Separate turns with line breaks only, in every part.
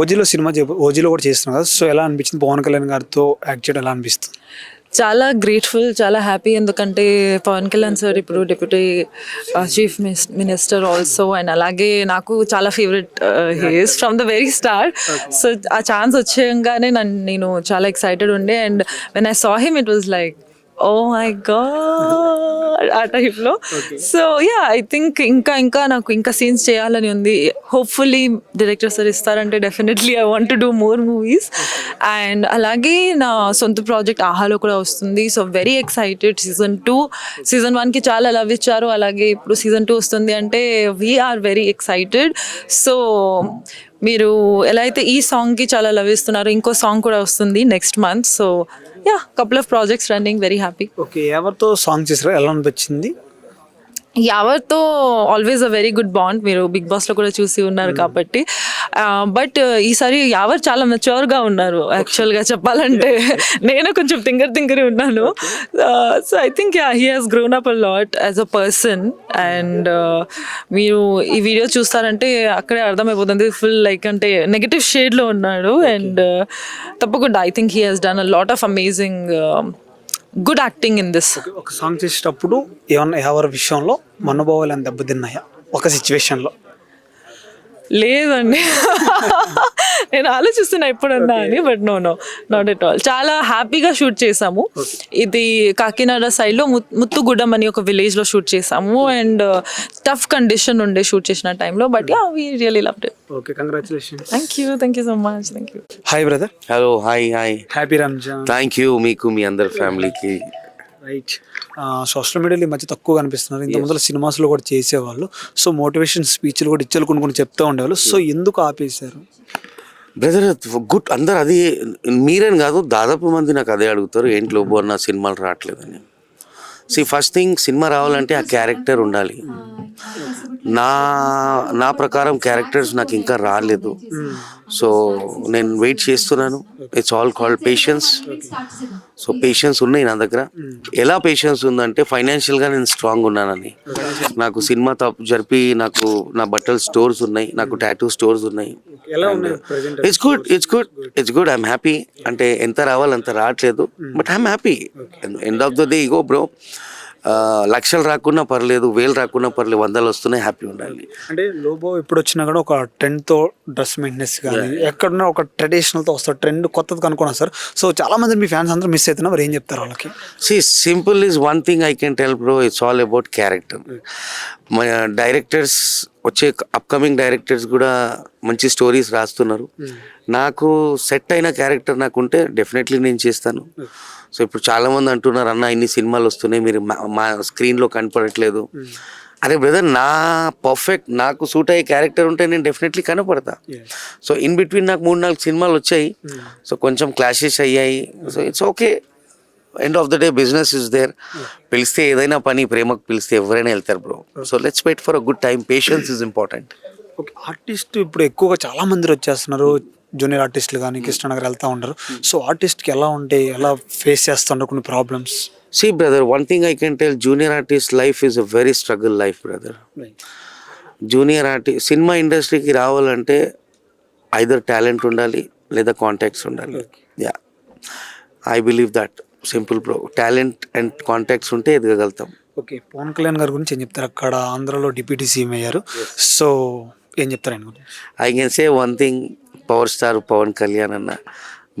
ఓజీలో cinema ఓజీలో కూడా చేస్తున్నాం కదా. సో ఎలా అనిపించింది? పవన్ కళ్యాణ్ గారితో యాక్ట్ చేయడం ఎలా అనిపిస్తుంది?
చాలా గ్రేట్ఫుల్ చాలా హ్యాపీ ఎందుకంటే పవన్ కళ్యాణ్ సార్ ఇప్పుడు deputy chief minister also and అలాగే నాకు చాలా favourite he's from the very start so ఆ ఛాన్స్ వచ్చేయంగానే నన్ను నేను చాలా ఎక్సైటెడ్ ఉండే. And when I saw him it was like oh my god ఆ టైప్లో. సో యా ఐ థింక్ ఇంకా ఇంకా నాకు ఇంకా సీన్స్ చేయాలని ఉంది. హోప్ఫుల్లీ డైరెక్టర్ సార్ ఇస్తారంటే definitely I want do more movies and అలాగే నా సొంత ప్రాజెక్ట్ ఆహాలో కూడా వస్తుంది. So very excited season two season వన్కి చాలా లవ్ ఇచ్చారు. అలాగే ఇప్పుడు సీజన్ టూ వస్తుంది అంటే వీఆర్ వెరీ ఎక్సైటెడ్ సో మీరు ఎలా అయితే ఈ సాంగ్కి చాలా లవ్ ఇస్తున్నారు ఇంకో సాంగ్ కూడా వస్తుంది next month so yeah couple of projects running very happy
okay ఎవరితో సాంగ్ చేసారో ఎలా అనిపించింది?
యావర్తో always a very good bond మీరు బిగ్ బాస్లో కూడా చూసి ఉన్నారు కాబట్టి. బట్ ఈసారి యావర్ చాలా మెచ్యూర్గా ఉన్నారు యాక్చువల్గా చెప్పాలంటే. నేను కొంచెం తింగర్ తింగర్ ఉన్నాను. So I think he has grown up a lot as a person and మీరు ఈ వీడియో చూస్తారంటే అక్కడే అర్థమైపోతుంది. ఫుల్ లైక్ అంటే నెగటివ్ షేడ్లో ఉన్నాడు అండ్ తప్పకుండా I think he has done a lot of amazing good acting in this
ఒక song చేసేటప్పుడు ఏమన్నా ఎవరి విషయంలో మనోభావాలు అని దెబ్బతిన్నాయా? ఒక సిచ్యువేషన్లో
లేదండి. నేను ఆలోచిస్తున్నా ఎప్పుడన్నా అని but no no not at all చాలా హ్యాపీగా షూట్ చేసాము. ఇది కాకినాడ సైడ్లో ముత్తుగూడెం అని ఒక విలేజ్లో షూట్ చేసాము. అండ్ టఫ్ కండిషన్ ఉండే షూట్ చేసిన టైంలో but yeah we really love it
okay congratulation
thank you thank you so much thank you
hi brother
hello hi hi
happy Ramzan
thank you మీకు మీ అందరి ఫ్యామిలీకి
రైట్ సోషల్ మీడియాలో ఈ మధ్య తక్కువ కనిపిస్తున్నారు. ఇంత ముందర సినిమాస్లో కూడా చేసేవాళ్ళు. సో మోటివేషన్ స్పీచ్లు కూడా ఇచ్చారు కొన్ని కొన్ని చెప్తూ ఉండేవాళ్ళు. సో ఎందుకు ఆపేశారు?
బ్రదర్ గుడ్ అందరు అది మీరేని కాదు దాదాపు మంది నాకు అదే అడుగుతారు ఏంటి లోబో అన్న సినిమాలు రావట్లేదని. సి ఫస్ట్ థింగ్ సినిమా రావాలంటే ఆ క్యారెక్టర్ ఉండాలి. నా నా ప్రకారం క్యారెక్టర్స్ నాకు ఇంకా రాలేదు. సో నేను వెయిట్ చేస్తున్నాను. It's all called patience so patience ఉన్నాయి నా దగ్గర. ఎలా పేషెన్స్ ఉందంటే ఫైనాన్షియల్గా నేను స్ట్రాంగ్ ఉన్నానని. నాకు సినిమా తప్పు జరిపి నాకు నా బట్టల స్టోర్స్ ఉన్నాయి నాకు టాటూ స్టోర్స్ ఉన్నాయి.
ఎలా
it's good it's good it's good I'm happy అంటే ఎంత రావాలి అంత రావట్లేదు but I'm happy end of the day ego bro లక్షలు రాకున్నా పర్లేదు వేలు రాకున్నా పర్లేదు వందలు వస్తున్నాయి హ్యాపీ ఉండాలి.
అంటే లోబో ఎప్పుడు వచ్చినా కూడా ఒక ట్రెండ్తో డ్రెస్ మెయింటెనెన్స్ కానీ ఎక్కడున్నా ఒక ట్రెడిషనల్తో వస్తారు ట్రెండ్ కొత్తది కనుక్కున్నా సార్. సో చాలా మంది మీ ఫ్యాన్స్ అందరూ మిస్ అవుతున్నా మరి ఏం చెప్తారు వాళ్ళకి?
See simple is one thing I can tell bro it's all about character మన డైరెక్టర్స్ వచ్చే అప్కమింగ్ డైరెక్టర్స్ కూడా మంచి స్టోరీస్ రాస్తున్నారు. నాకు సెట్ అయిన క్యారెక్టర్ నాకు ఉంటే డెఫినెట్లీ నేను చేస్తాను. సో ఇప్పుడు చాలా మంది అంటున్నారు అన్న ఇన్ని సినిమాలు వస్తున్నాయి మీరు మా- మా స్క్రీన్లో కనపడట్లేదు. అరే బ్రదర్ నా పర్ఫెక్ట్ నాకు సూట్ అయ్యే క్యారెక్టర్ ఉంటే నేను డెఫినెట్లీ కనపడతా. సో ఇన్ బిట్వీన్ నాకు మూడు నాలుగు సినిమాలు వచ్చాయి. సో కొంచెం క్లాషెస్ అయ్యాయి. So it's okay end of the day business is there పిలిస్తే ఏదైనా పని ప్రేమకు పిలిస్తే ఎవరైనా వెళ్తారు bro so let's wait for a good time patience is important
okay artist ఇప్పుడు ఎక్కువగా చాలా మంది వచ్చేస్తున్నారు. జూనియర్ ఆర్టిస్టులు కానీ కృష్ణనగర్ వెళ్తూ ఉంటారు సో ఆర్టిస్ట్కి ఎలా ఉంటాయి ఎలా ఫేస్ చేస్తుంటారు కొన్ని problems
see brother one thing I can tell junior artist life is a very struggle life brother junior artist cinema ఇండస్ట్రీకి రావాలంటే ఐదర్ టాలెంట్ ఉండాలి లేదా కాంటాక్ట్స్ ఉండాలి. Yeah I believe that simple bro talent and contacts ఉంటే ఎదగలుగుతాం
okay Pawan Kalyan గారి గురించి ఏం చెప్తారు? అక్కడ ఆంధ్రలో డిప్యూటీ సీఎం అయ్యారు. సో ఏం చెప్తారు ఆయన గురించి?
I can say one thing power star Pawan Kalyan అన్న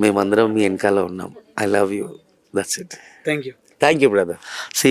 మేమందరం మీ వెనకాల ఉన్నాం. I love you that's it
thank you
thank you brother see